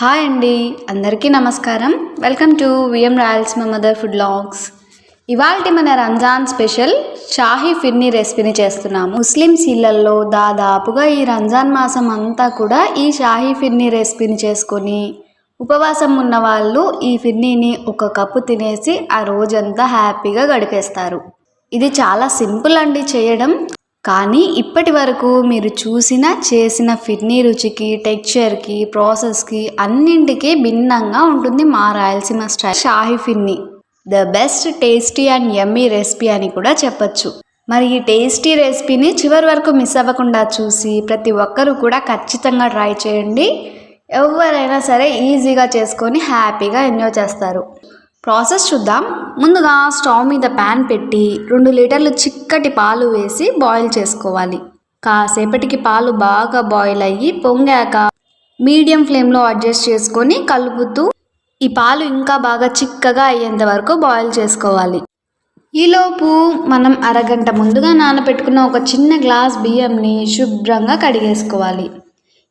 Hi అండి అందరికీ నమస్కారం. వెల్కమ్ టు విఎం రాయల్స్ మా మదర్ ఫుడ్ లాగ్స్ ఇవాళ మన రంజాన్ స్పెషల్ షాహీ ఫిర్నీ రెసిపీని చేస్తున్నాము. ముస్లిమ్స్ ఇళ్ళలో దాదాపుగా ఈ రంజాన్ మాసం అంతా కూడా ఈ షాహీ ఫిర్నీ రెసిపీని చేసుకొని ఉపవాసం ఉన్న వాళ్ళు ఈ ఫిర్నీని ఒక కప్పు తినేసి ఆ రోజంతా హ్యాపీగా గడిపేస్తారు. ఇది చాలా సింపుల్ అండి చేయడం. కానీ ఇప్పటి వరకు మీరు చూసిన చేసిన ఫిర్నీ రుచికి టెక్చర్కి ప్రాసెస్కి అన్నింటికీ భిన్నంగా ఉంటుంది మా Rayalaseema style. Shahi phirni. The best tasty and yummy recipe అని కూడా చెప్పొచ్చు. మరి ఈ టేస్టీ రెసిపీని చివరి వరకు మిస్ అవ్వకుండా చూసి ప్రతి ఒక్కరూ కూడా ఖచ్చితంగా ట్రై చేయండి. ఎవరైనా సరే ఈజీగా చేసుకొని హ్యాపీగా ఎంజాయ్ చేస్తారు. ప్రాసెస్ చూద్దాం. ముందుగా స్టవ్ మీద ప్యాన్ పెట్టి రెండు లీటర్లు చిక్కటి పాలు వేసి బాయిల్ చేసుకోవాలి. కాసేపటికి పాలు బాగా బాయిల్ అయ్యి పొంగాక మీడియం ఫ్లేమ్లో అడ్జస్ట్ చేసుకొని కలుపుతూ ఈ పాలు ఇంకా బాగా చిక్కగా అయ్యేంత వరకు బాయిల్ చేసుకోవాలి. ఈలోపు మనం అరగంట ముందుగా నానబెట్టుకున్న ఒక చిన్న గ్లాస్ బియ్యంని శుభ్రంగా కడిగేసుకోవాలి.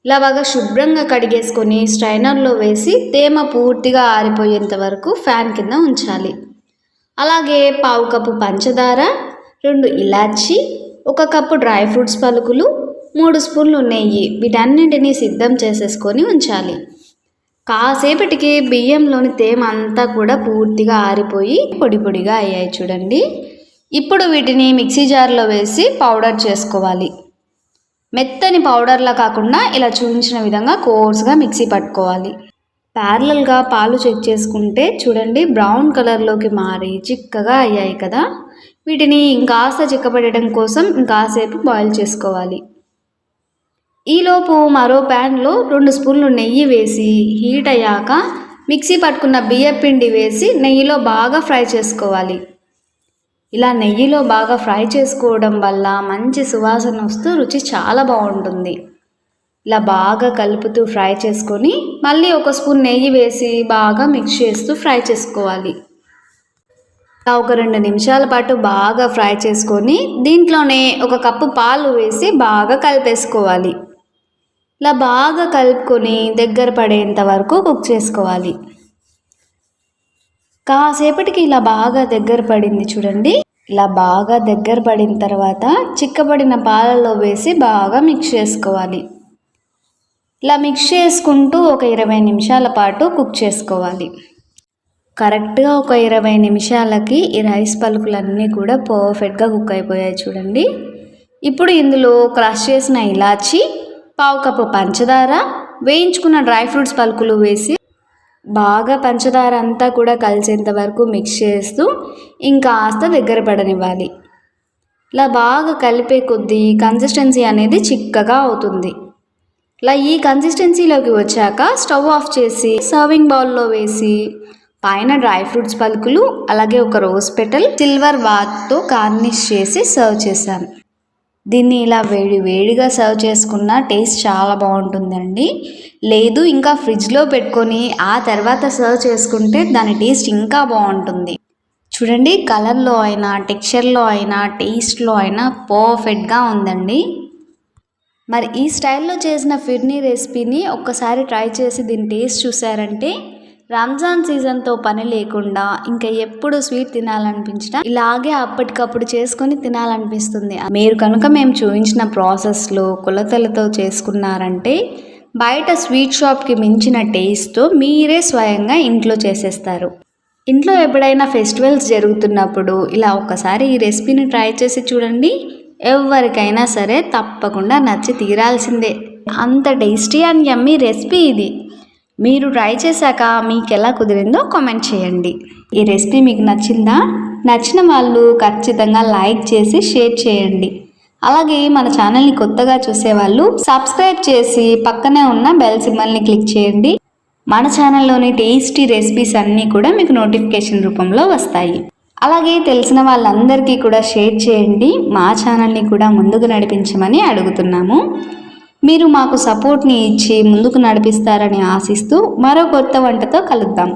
ఇలా బాగా శుభ్రంగా కడిగేసుకొని స్ట్రైనర్లో వేసి తేమ పూర్తిగా ఆరిపోయేంత వరకు ఫ్యాన్ కింద ఉంచాలి. అలాగే పావు కప్పు పంచదార రెండు ఇలాచి ఒక కప్పు డ్రై ఫ్రూట్స్ పలుకులు మూడు స్పూన్లు నెయ్యి వీటన్నింటినీ సిద్ధం చేసేసుకొని ఉంచాలి. కాసేపటికి బియ్యంలోని తేమ అంతా కూడా పూర్తిగా ఆరిపోయి పొడి పొడిగా అయ్యాయి చూడండి. ఇప్పుడు వీటిని మిక్సీ జార్లో వేసి పౌడర్ చేసుకోవాలి. మెత్తని పౌడర్లా కాకుండా ఇలా చూపించిన విధంగా కోర్స్గా మిక్సీ పట్టుకోవాలి. ప్యారలల్గా పాలు చెక్ చేసుకుంటే చూడండి బ్రౌన్ కలర్లోకి మారి చిక్కగా అయ్యాయి కదా. వీటిని ఇంకాస్త చిక్కబడటం కోసం ఇంకాసేపు బాయిల్ చేసుకోవాలి. ఈలోపు మరో ప్యాన్లో రెండు స్పూన్లు నెయ్యి వేసి హీట్ అయ్యాక మిక్సీ పట్టుకున్న బియ్యపిండి వేసి నెయ్యిలో బాగా ఫ్రై చేసుకోవాలి. ఇలా నెయ్యిలో బాగా ఫ్రై చేసుకోవడం వల్ల మంచి సువాసన వస్తూ రుచి చాలా బాగుంటుంది. ఇలా బాగా కలుపుతూ ఫ్రై చేసుకొని మళ్ళీ ఒక స్పూన్ నెయ్యి వేసి బాగా మిక్స్ చేస్తూ ఫ్రై చేసుకోవాలి. ఒక రెండు నిమిషాల పాటు బాగా ఫ్రై చేసుకొని దీంట్లోనే ఒక కప్పు పాలు వేసి బాగా కలిపేసుకోవాలి. ఇలా బాగా కలుపుకొని దగ్గర పడేంత వరకు కుక్ చేసుకోవాలి. కాసేపటికి ఇలా బాగా దగ్గర పడింది చూడండి. ఇలా బాగా దగ్గర పడిన తర్వాత చిక్కబడిన పాలలో వేసి బాగా మిక్స్ చేసుకోవాలి. ఇలా మిక్స్ చేసుకుంటూ ఒక ఇరవై నిమిషాల పాటు కుక్ చేసుకోవాలి. కరెక్ట్గా ఒక ఇరవై నిమిషాలకి ఈ రైస్ పలుకులన్నీ కూడా పర్ఫెక్ట్గా కుక్ అయిపోయాయి చూడండి. ఇప్పుడు ఇందులో క్రష్ చేసిన ఇలాచి పావు కప్పు పంచదార వేయించుకున్న డ్రై ఫ్రూట్స్ పలుకులు వేసి బాగా పంచదార అంతా కూడా కలిసేంత వరకు మిక్స్ చేస్తూ ఇంకాస్త దగ్గర పడనివ్వాలి. ఇలా బాగా కలిపే కొద్దీ కన్సిస్టెన్సీ అనేది చిక్కగా అవుతుంది. ఇలా ఈ కన్సిస్టెన్సీలోకి వచ్చాక స్టవ్ ఆఫ్ చేసి సర్వింగ్ బౌల్లో వేసి పైన డ్రై ఫ్రూట్స్ పలుకులు అలాగే ఒక రోజ్ పెటల్ సిల్వర్ వాత్తో గార్నిష్ చేసి సర్వ్ చేశాను. దీన్ని ఇలా వేడి వేడిగా సర్వ్ చేసుకున్న టేస్ట్ చాలా బాగుంటుందండి. లేదు ఇంకా ఫ్రిడ్జ్లో పెట్టుకొని ఆ తర్వాత సర్వ్ చేసుకుంటే దాని టేస్ట్ ఇంకా బాగుంటుంది. చూడండి కలర్లో అయినా టెక్స్చర్లో అయినా టేస్ట్లో అయినా పర్ఫెక్ట్గా ఉందండి. మరి ఈ స్టైల్లో చేసిన ఫిర్నీ రెసిపీని ఒక్కసారి ట్రై చేసి దీని టేస్ట్ చూసారంటే రంజాన్ సీజన్తో పని లేకుండా ఇంకా ఎప్పుడు స్వీట్ తినాలనిపించినా ఇలాగే అప్పటికప్పుడు చేసుకొని తినాలనిపిస్తుంది. మీరు కనుక మేము చూపించిన ప్రాసెస్లో కొలతలతో చేసుకున్నారంటే బయట స్వీట్ షాప్కి మించిన టేస్ట్ మీరే స్వయంగా ఇంట్లో చేసేస్తారు. ఇంట్లో ఎప్పుడైనా ఫెస్టివల్స్ జరుగుతున్నప్పుడు ఇలా ఒకసారి ఈ రెసిపీని ట్రై చేసి చూడండి. ఎవరికైనా సరే తప్పకుండా నచ్చి తీరాల్సిందే. అంత టేస్టీ అండ్ యమ్మీ రెసిపీ ఇది. మీరు ట్రై చేశాక మీకు ఎలా కుదిరిందో కామెంట్ చేయండి. ఈ రెసిపీ మీకు నచ్చిందా? నచ్చిన వాళ్ళు ఖచ్చితంగా లైక్ చేసి షేర్ చేయండి. అలాగే మన ఛానల్ని కొత్తగా చూసేవాళ్ళు సబ్స్క్రైబ్ చేసి పక్కనే ఉన్న బెల్ సిమ్మల్ని క్లిక్ చేయండి. మన ఛానల్లోని టేస్టీ రెసిపీస్ అన్నీ కూడా మీకు నోటిఫికేషన్ రూపంలో వస్తాయి. అలాగే తెలిసిన వాళ్ళందరికీ కూడా షేర్ చేయండి. మా ఛానల్ని కూడా ముందుకు నడిపించమని అడుగుతున్నాము. మీరు మాకు సపోర్ట్ని ఇచ్చి ముందుకు నడిపిస్తారని ఆశిస్తూ మరో కొత్త వంటతో కలుద్దాం.